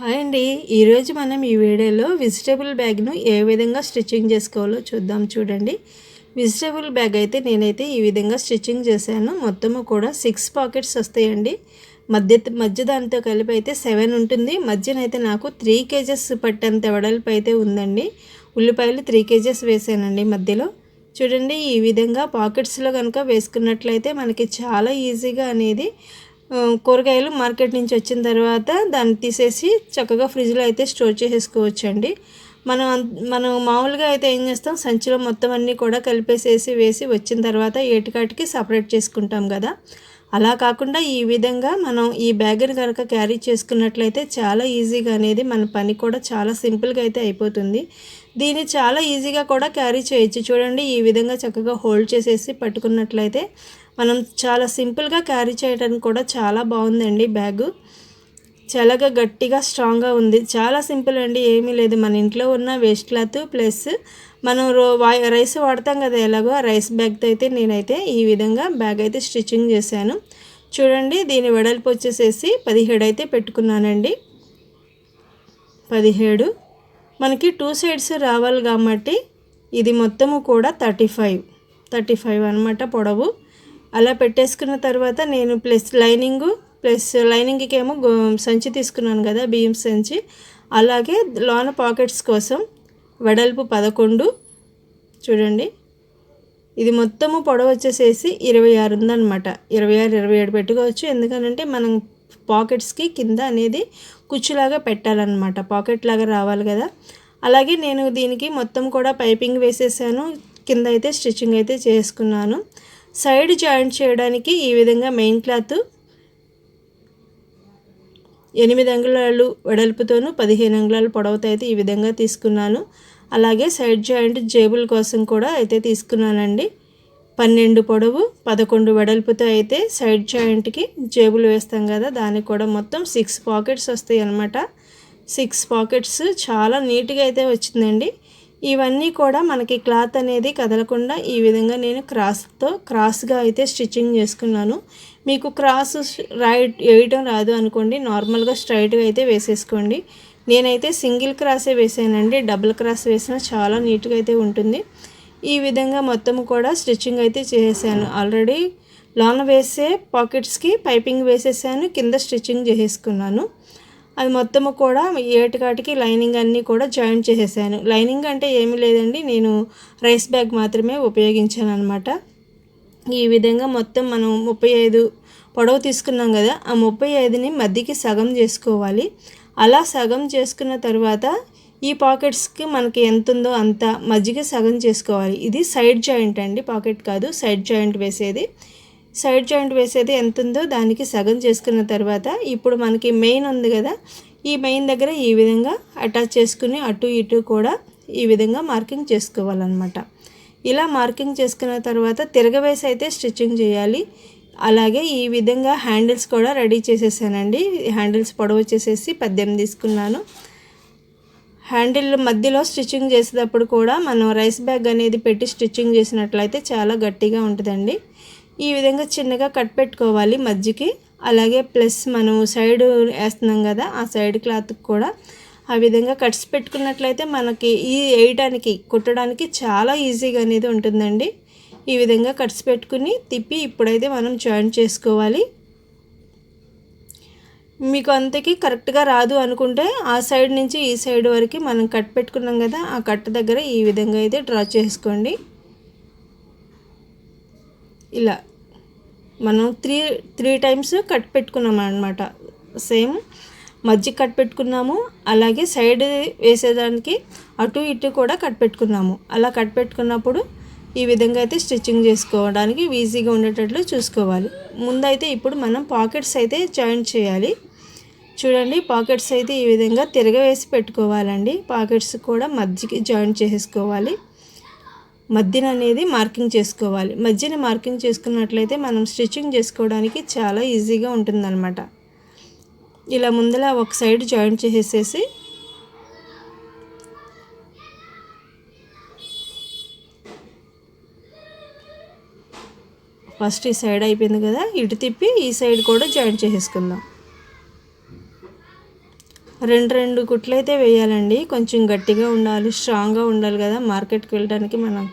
Hi అండి. ఈరోజు మనం ఈ వీడియోలో వెజిటేబుల్ బ్యాగ్ను ఏ విధంగా స్టిచ్చింగ్ చేసుకోవాలో చూద్దాం చూడండి. వెజిటేబుల్ బ్యాగ్ అయితే నేనైతే ఈ విధంగా స్టిచ్చింగ్ చేశాను. మొత్తము కూడా సిక్స్ పాకెట్స్ వస్తాయండి. మధ్య మధ్య దానితో కలిపి అయితే సెవెన్ ఉంటుంది. మధ్యనైతే నాకు త్రీ కేజెస్ పట్టేంత వెడల్పు అయితే ఉందండి. ఉల్లిపాయలు త్రీ కేజెస్ వేసానండి మధ్యలో. చూడండి ఈ విధంగా పాకెట్స్లో కనుక వేసుకున్నట్లయితే మనకి చాలా ఈజీగా అనేది కూరగాయలు మార్కెట్ నుంచి వచ్చిన తర్వాత దాన్ని తీసేసి చక్కగా ఫ్రిడ్జ్లో అయితే స్టోర్ చేసేసుకోవచ్చు అండి మనం మనం మామూలుగా అయితే ఏం చేస్తాం సంచిలో మొత్తం అన్నీ కూడా కలిపేసేసి వేసి వచ్చిన తర్వాత ఏటికాటికి సపరేట్ చేసుకుంటాం కదా. అలా కాకుండా ఈ విధంగా మనం ఈ బ్యాగ్ని కనుక క్యారీ చేసుకున్నట్లయితే చాలా ఈజీగా అనేది మన పని కూడా చాలా సింపుల్గా అయితే అయిపోతుంది. దీన్ని చాలా ఈజీగా కూడా క్యారీ చేయొచ్చు. చూడండి ఈ విధంగా చక్కగా హోల్డ్ చేసేసి పట్టుకున్నట్లయితే మనం చాలా సింపుల్గా క్యారీ చేయడానికి కూడా చాలా బాగుందండి బ్యాగు. చాలా గట్టిగా స్ట్రాంగ్గా ఉంది. చాలా సింపుల్ అండి ఏమీ లేదు. మన ఇంట్లో ఉన్న వేస్ట్ క్లాత్ ప్లస్ మనం రో రైస్ వాడతాం కదా ఎలాగో ఆ రైస్ బ్యాగ్తో అయితే నేనైతే ఈ విధంగా బ్యాగ్ అయితే స్టిచ్చింగ్ చేశాను. చూడండి దీని వెడల్పు వచ్చేసేసి పదిహేడు అయితే పెట్టుకున్నానండి. పదిహేడు. మనకి టూ సైడ్స్ రావాలి కాబట్టి ఇది మొత్తము కూడా థర్టీ ఫైవ్. థర్టీ ఫైవ్ అనమాట పొడవు. అలా పెట్టేసుకున్న తర్వాత నేను ప్లస్ లైనింగు ప్లస్ లైనింగ్కి ఏమో సంచి తీసుకున్నాను కదా బియ్యం సంచి. అలాగే లోన పాకెట్స్ కోసం వెడల్పు పదకొండు. చూడండి. ఇది మొత్తము పొడవు వచ్చేసేసి ఇరవై ఆరు ఉందన్నమాట. ఇరవై ఆరు ఇరవై ఏడు పెట్టుకోవచ్చు. ఎందుకనంటే మనం పాకెట్స్కి కింద అనేది కుచ్చులాగా పెట్టాలన్నమాట. పాకెట్ లాగా రావాలి కదా. అలాగే నేను దీనికి మొత్తం కూడా పైపింగ్ వేసేసాను. కింద అయితే స్టిచ్చింగ్ అయితే చేసుకున్నాను. సైడ్ జాయింట్ చేయడానికి ఈ విధంగా మెయిన్ క్లాత్ ఎనిమిది అంగుళాలు వెడల్పుతోనూ పదిహేను అంగుళాలు పొడవుతో అయితే ఈ విధంగా తీసుకున్నాను. అలాగే సైడ్ జాయింట్ జేబుల కోసం కూడా అయితే తీసుకున్నానండి. పన్నెండు పొడవు పదకొండు వెడల్పుతో అయితే సైడ్ జాయింట్కి జేబులు వేస్తాం కదా దానికి కూడా మొత్తం సిక్స్ పాకెట్స్ వస్తాయి అన్నమాట సిక్స్ పాకెట్స్ చాలా నీట్గా అయితే వచ్చిందండి. ఇవన్నీ కూడా మనకి క్లాత్ అనేది కదలకుండా ఈ విధంగా నేను క్రాస్తో క్రాస్గా అయితే స్టిచ్చింగ్ చేసుకున్నాను. మీకు క్రాస్ రైట్ వేయటం రాదు అనుకోండి నార్మల్గా స్ట్రైట్గా అయితే వేసేసుకోండి. నేనైతే సింగిల్ క్రాసే వేసానండి డబుల్ క్రాస్ వేసినా చాలా నీట్గా అయితే ఉంటుంది. ఈ విధంగా మొత్తం కూడా స్టిచ్చింగ్ అయితే చేసేసాను. ఆల్రెడీ లోన వేసే పాకెట్స్కి పైపింగ్ వేసేసాను కింద స్టిచ్చింగ్ చేసేసుకున్నాను. అది మొత్తము కూడా ఏటికాటికి లైనింగ్ అన్నీ కూడా జాయింట్ చేసేసాను. లైనింగ్ అంటే ఏమీ లేదండి నేను రైస్ బ్యాగ్ మాత్రమే ఉపయోగించాను అనమాట ఈ విధంగా మొత్తం మనం ముప్పై ఐదు పొడవు తీసుకున్నాం కదా ఆ ముప్పై ఐదుని మధ్యకి సగం చేసుకోవాలి. అలా సగం చేసుకున్న తర్వాత ఈ పాకెట్స్కి మనకి ఎంత ఉందో అంత మజ్జిగ సగం చేసుకోవాలి. ఇది సైడ్ జాయింట్ అండి పాకెట్ కాదు సైడ్ జాయింట్ వేసేది. సైడ్ జాయింట్ వేసేది ఎంత ఉందో దానికి సగం చేసుకున్న తర్వాత ఇప్పుడు మనకి మెయిన్ ఉంది కదా ఈ మెయిన్ దగ్గర ఈ విధంగా అటాచ్ చేసుకుని అటు ఇటు కూడా ఈ విధంగా మార్కింగ్ చేసుకోవాలన్నమాట. ఇలా మార్కింగ్ చేసుకున్న తర్వాత తిరగవేసి అయితే స్టిచ్చింగ్ చేయాలి. అలాగే ఈ విధంగా హ్యాండిల్స్ కూడా రెడీ చేసేసానండి. హ్యాండిల్స్ పొడవు వచ్చేసేసి పద్దెనిమిది తీసుకున్నాను. హ్యాండిల్ మధ్యలో స్టిచ్చింగ్ చేసేటప్పుడు కూడా మనం రైస్ బ్యాగ్ అనేది పెట్టి స్టిచ్చింగ్ చేసినట్లయితే చాలా గట్టిగా ఉంటుందండి. ఈ విధంగా చిన్నగా కట్ పెట్టుకోవాలి మధ్యకి. అలాగే ప్లస్ మనం సైడ్ వేస్తున్నాం కదా ఆ సైడ్ క్లాత్కి కూడా ఆ విధంగా కట్స్ పెట్టుకున్నట్లయితే మనకి ఈ వేయడానికి కుట్టడానికి చాలా ఈజీగా అనేది ఉంటుందండి. ఈ విధంగా కట్స్ పెట్టుకుని తిప్పి ఇప్పుడైతే మనం జాయింట్ చేసుకోవాలి. మీకు అంతకి కరెక్ట్గా రాదు అనుకుంటే ఆ సైడ్ నుంచి ఈ సైడ్ వరకు మనం కట్ పెట్టుకున్నాం కదా ఆ కట్ దగ్గర ఈ విధంగా అయితే డ్రా చేసుకోండి. ఇలా మనం త్రీ త్రీ టైమ్స్ కట్ పెట్టుకున్నాం అనమాట సేమ్ మధ్య కట్ పెట్టుకున్నాము. అలాగే సైడ్ వేసేదానికి అటు ఇటు కూడా కట్ పెట్టుకున్నాము. అలా కట్ పెట్టుకున్నప్పుడు ఈ విధంగా అయితే స్టిచ్చింగ్ చేసుకోవడానికి ఈజీగా ఉండేటట్లు చూసుకోవాలి. ముందైతే ఇప్పుడు మనం పాకెట్స్ అయితే జాయింట్ చేయాలి. చూడండి పాకెట్స్ అయితే ఈ విధంగా తిరగవేసి పెట్టుకోవాలండి. పాకెట్స్ కూడా మధ్యకి జాయింట్ చేసుకోవాలి. మధ్యన అనేది మార్కింగ్ చేసుకోవాలి. మధ్యన మార్కింగ్ చేసుకున్నట్లయితే మనం స్టిచ్చింగ్ చేసుకోవడానికి చాలా ఈజీగా ఉంటుందన్నమాట. ఇలా ముందర ఒక సైడ్ జాయింట్ చేసేసి ఫస్ట్ ఈ సైడ్ అయిపోయింది కదా ఇటు తిప్పి ఈ సైడ్ కూడా జాయింట్ చేసేసుకుందాం. రెండు రెండు కుట్లు అయితే వేయాలండి. కొంచెం గట్టిగా ఉండాలి స్ట్రాంగ్గా ఉండాలి కదా. మార్కెట్కి వెళ్ళడానికి మనం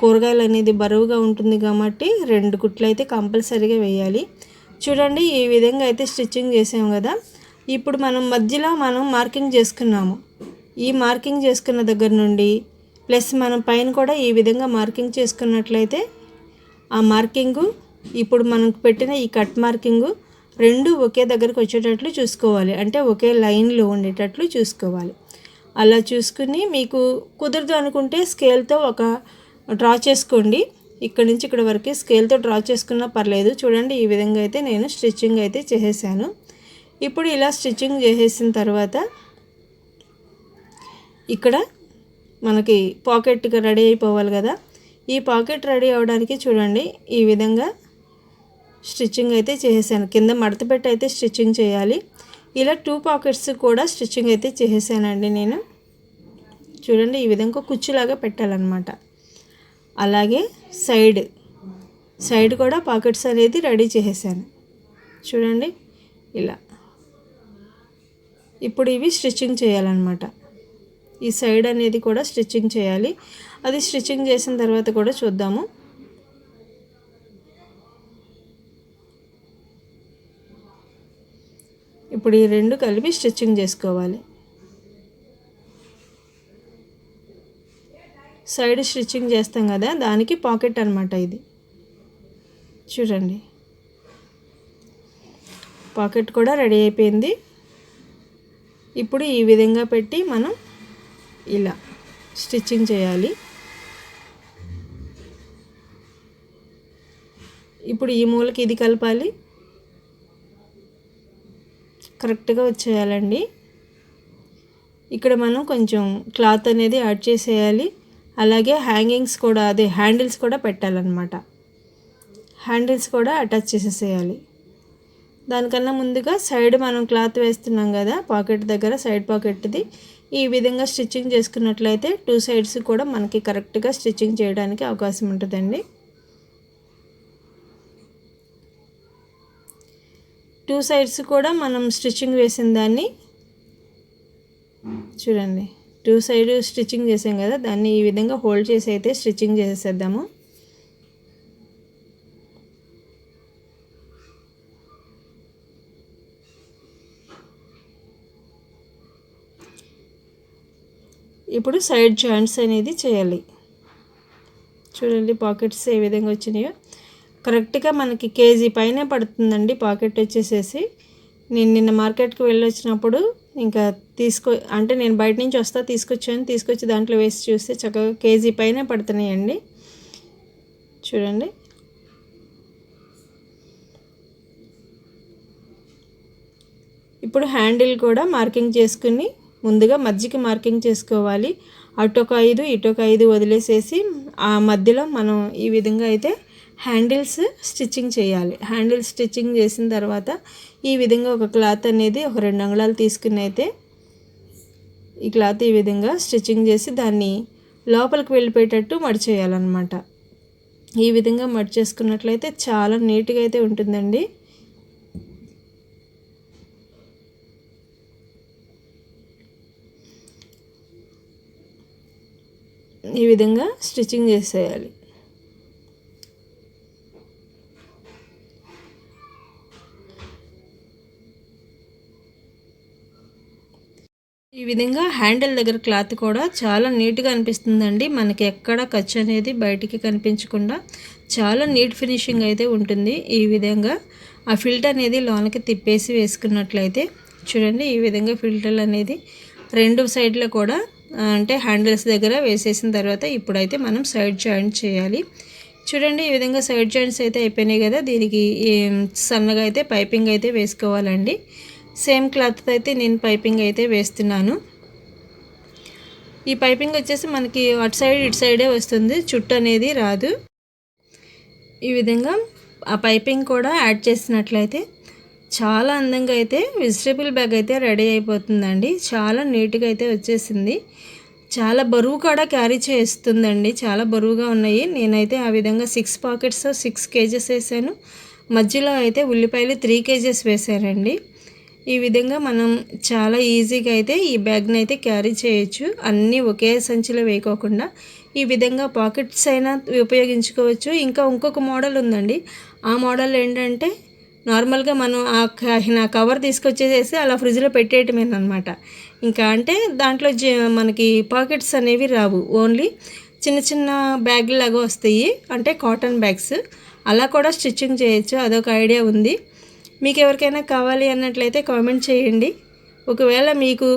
కూరగాయలు అనేది బరువుగా ఉంటుంది కాబట్టి రెండు కుట్లు అయితే కంపల్సరీగా వేయాలి. చూడండి ఈ విధంగా అయితే స్టిచ్చింగ్ చేసాము కదా. ఇప్పుడు మనం మధ్యలో మనం మార్కింగ్ చేసుకున్నాము. ఈ మార్కింగ్ చేసుకున్న దగ్గర నుండి ప్లస్ మనం పైన కూడా ఈ విధంగా మార్కింగ్ చేసుకున్నట్లయితే ఆ మార్కింగు ఇప్పుడు మనం పెట్టిన ఈ కట్ మార్కింగు రెండు ఒకే దగ్గరికి వచ్చేటట్లు చూసుకోవాలి. అంటే ఒకే లైన్లో ఉండేటట్లు చూసుకోవాలి. అలా చూసుకుని మీకు కుదరదు అనుకుంటే స్కేల్తో ఒక డ్రా చేసుకోండి. ఇక్కడ నుంచి ఇక్కడ వరకు స్కేల్తో డ్రా చేసుకున్నా పర్లేదు. చూడండి ఈ విధంగా అయితే నేను స్టిచ్చింగ్ అయితే చేసేసాను. ఇప్పుడు ఇలా స్టిచ్చింగ్ చేసేసిన తర్వాత ఇక్కడ మనకి పాకెట్గా రెడీ అయిపోవాలి కదా. ఈ పాకెట్ రెడీ అవ్వడానికి చూడండి ఈ విధంగా స్టిచ్చింగ్ అయితే చేసేసాను. కింద మడత పెట్టి అయితే స్టిచ్చింగ్ చేయాలి. ఇలా టూ పాకెట్స్ కూడా స్టిచ్చింగ్ అయితే చేసేసానండి నేను. చూడండి ఈ విధంగా కుచ్చులాగా పెట్టాలన్నమాట. అలాగే సైడ్ సైడ్ కూడా పాకెట్స్ అనేది రెడీ చేసేసాను. చూడండి ఇలా. ఇప్పుడు ఇవి స్టిచ్చింగ్ చేయాలన్నమాట. ఈ సైడ్ అనేది కూడా స్టిచ్చింగ్ చేయాలి. అది స్టిచ్చింగ్ చేసిన తర్వాత కూడా చూద్దాము. ఇప్పుడు ఈ రెండు కలిపి స్టిచ్చింగ్ చేసుకోవాలి. సైడ్ స్టిచ్చింగ్ చేస్తాం కదా దానికి పాకెట్ అనమాట ఇది. చూడండి. పాకెట్ కూడా రెడీ అయిపోయింది. ఇప్పుడు ఈ విధంగా పెట్టి మనం ఇలా స్టిచ్చింగ్ చేయాలి. ఇప్పుడు ఈ మూలకి ఇది కలపాలి. కరెక్ట్గా వచ్చేయాలండి. ఇక్కడ మనం కొంచెం క్లాత్ అనేది యాడ్ చేసేయాలి. అలాగే హ్యాంగింగ్స్ కూడా అదే హ్యాండిల్స్ కూడా పెట్టాలన్నమాట. హ్యాండిల్స్ కూడా అటాచ్ చేసేసేయాలి. దానికన్నా ముందుగా సైడ్ మనం క్లాత్ వేస్తున్నాం కదా పాకెట్ దగ్గర సైడ్ పాకెట్ది. ఈ విధంగా స్టిచ్చింగ్ చేసుకున్నట్లయితే టూ సైడ్స్ కూడా మనకి కరెక్ట్గా స్టిచ్చింగ్ చేయడానికి అవకాశం ఉంటుందండి. టూ సైడ్స్ కూడా మనం స్టిచ్చింగ్ వేసిన దాన్ని చూడండి. టూ సైడ్ స్టిచ్చింగ్ చేసాం కదా దాన్ని ఈ విధంగా హోల్డ్ చేసి అయితే స్టిచ్చింగ్ చేసేద్దాము ఇప్పుడు సైడ్ జాయింట్స్ అనేది చేయాలి. చూడండి పాకెట్స్ ఏ విధంగా వచ్చినాయో. కరెక్ట్గా మనకి కేజీ పైనే పడుతుందండి పాకెట్ వచ్చేసేసి. నేను నిన్న మార్కెట్కి వెళ్ళి వచ్చినప్పుడు ఇంకా తీసుకో అంటే నేను బయట నుంచి వస్తా తీసుకొచ్చాను తీసుకొచ్చి దాంట్లో వేసి చూస్తే చక్కగా కేజీ పైనే పడుతున్నాయండి. చూడండి. ఇప్పుడు హ్యాండిల్ కూడా మార్కింగ్ చేసుకుని ముందుగా మధ్యకి మార్కింగ్ చేసుకోవాలి. అటొక ఐదు ఇటొక ఐదు వదిలేసేసి ఆ మధ్యలో మనం ఈ విధంగా అయితే హ్యాండిల్స్ స్టిచ్చింగ్ చేయాలి. హ్యాండిల్ స్టిచ్చింగ్ చేసిన తర్వాత ఈ విధంగా ఒక క్లాత్ అనేది ఒక రెండు అంగుళాలు తీసుకుని అయితే ఈ క్లాత్ ఈ విధంగా స్టిచ్చింగ్ చేసి దాన్ని లోపలికి వెళ్ళిపోయేటట్టు మడిచేయాలన్నమాట ఈ విధంగా మడిచేసుకున్నట్లయితే చాలా నీట్గా అయితే ఉంటుందండి. ఈ విధంగా స్టిచ్చింగ్ చేసేయాలి ఈ విధంగా హ్యాండిల్ దగ్గర క్లాత్ కూడా చాలా నీట్గా అనిపిస్తుందండి. మనకి ఎక్కడ ఖర్చు అనేది బయటికి కనిపించకుండా చాలా నీట్ ఫినిషింగ్ అయితే ఉంటుంది. ఈ విధంగా ఆ ఫిల్టర్ అనేది లోనకి తిప్పేసి వేసుకున్నట్లయితే చూడండి ఈ విధంగా ఫిల్టర్ అనేది రెండు సైడ్లో కూడా అంటే హ్యాండిల్స్ దగ్గర వేసేసిన తర్వాత ఇప్పుడైతే మనం సైడ్ జాయింట్ చేయాలి. చూడండి ఈ విధంగా సైడ్ జాయింట్స్ అయితే అయిపోయినాయి కదా. దీనికి సన్నగా అయితే పైపింగ్ అయితే వేసుకోవాలండి. సేమ్ క్లాత్ అయితే నేను పైపింగ్ అయితే వేస్తున్నాను. ఈ పైపింగ్ వచ్చేసి మనకి అటు సైడ్ ఇటు సైడే వస్తుంది. చుట్టూ అనేది రాదు. ఈ విధంగా ఆ పైపింగ్ కూడా యాడ్ చేసినట్లయితే చాలా అందంగా అయితే వెజిటేబుల్ బ్యాగ్ అయితే రెడీ అయిపోతుందండి. చాలా నీట్గా అయితే వచ్చేసింది. చాలా బరువు కూడా క్యారీ చేస్తుందండి. చాలా బరువుగా ఉన్నాయి. నేనైతే ఆ విధంగా సిక్స్ పాకెట్స్ సిక్స్ కేజెస్ వేసాను. మధ్యలో అయితే ఉల్లిపాయలు త్రీ కేజెస్ వేసానండి ఈ విధంగా మనం చాలా ఈజీగా అయితే ఈ బ్యాగ్ని అయితే క్యారీ చేయొచ్చు. అన్నీ ఒకే సంచిలో వేయకోకుండా ఈ విధంగా పాకెట్స్ అయినా ఉపయోగించుకోవచ్చు. ఇంకా ఇంకొక మోడల్ ఉందండి. ఆ మోడల్ ఏంటంటే నార్మల్గా మనం ఆ కవర్ తీసుకొచ్చేసేసి అలా ఫ్రిడ్జ్లో పెట్టేయటమేనమాట ఇంకా అంటే దాంట్లో మనకి పాకెట్స్ అనేవి రావు. ఓన్లీ చిన్న చిన్న బ్యాగ్ లాగా వస్తాయి. అంటే కాటన్ బ్యాగ్స్. అలా కూడా స్టిచ్చింగ్ చేయొచ్చు. అదొక ఐడియా ఉంది. మీకు ఎవరికైనా కావాలి అన్నట్లయితే కామెంట్ చేయండి. ఒకవేళ మీకు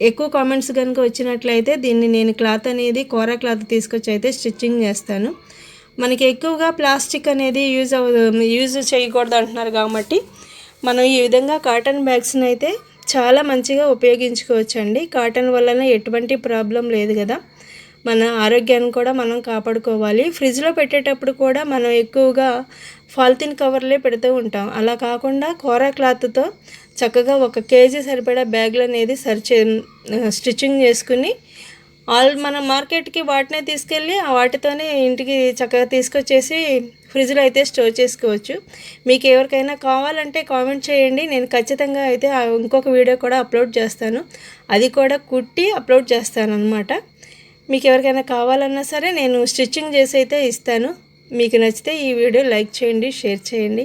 ఎక్కువ కామెంట్స్ కనుక వచ్చినట్లయితే దీన్ని నేను క్లాత్ అనేది కోరా క్లాత్ తీసుకొచ్చి అయితే స్టిచ్చింగ్ చేస్తాను. మనకి ఎక్కువగా ప్లాస్టిక్ అనేది యూజ్ అవ యూజ్ చేయకూడదు అంటున్నారు కాబట్టి మనం ఈ విధంగా కాటన్ బ్యాగ్స్ని అయితే చాలా మంచిగా ఉపయోగించుకోవచ్చండి. కాటన్ వలన ఎటువంటి ప్రాబ్లం లేదు కదా. మన ఆరోగ్యాన్ని కూడా మనం కాపాడుకోవాలి. ఫ్రిడ్జ్లో పెట్టేటప్పుడు కూడా మనం ఎక్కువగా ఫాల్తిన్ కవర్లే పెడుతూ ఉంటాం. అలా కాకుండా కోరా క్లాత్తో చక్కగా ఒక కేజీ సరిపడా బ్యాగులు అనేది సరిచే స్టిచ్చింగ్ చేసుకుని ఆల్ మన మార్కెట్కి వాటినే తీసుకెళ్ళి ఆ వాటితోనే ఇంటికి చక్కగా తీసుకొచ్చేసి ఫ్రిడ్జ్లో అయితే స్టోర్ చేసుకోవచ్చు. మీకు ఎవరికైనా కావాలంటే కామెంట్ చేయండి. నేను ఖచ్చితంగా అయితే ఇంకొక వీడియో కూడా అప్లోడ్ చేస్తాను. అది కూడా కుట్టి అప్లోడ్ చేస్తాను అనమాట మీకు ఎవరికైనా కావాలన్నా సరే నేను స్టిచ్చింగ్ చేసి అయితే ఇస్తాను. మీకు నచ్చితే ఈ వీడియో లైక్ చేయండి షేర్ చేయండి.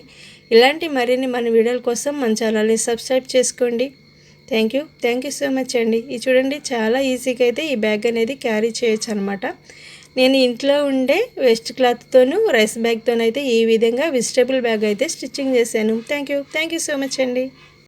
ఇలాంటి మరిన్ని మన వీడియోల కోసం మన ఛానల్ని సబ్స్క్రైబ్ చేసుకోండి. Thank you thank you so much అండి. ఇది చూడండి చాలా ఈజీగా అయితే ఈ బ్యాగ్ అనేది క్యారీ చేయొచ్చు అనమాట నేను ఇంట్లో ఉండే వెస్ట్ క్లాత్తోను రైస్ బ్యాగ్తోనైతే ఈ విధంగా వెజిటేబుల్ బ్యాగ్ అయితే స్టిచ్చింగ్ చేశాను. Thank you thank you so much అండి.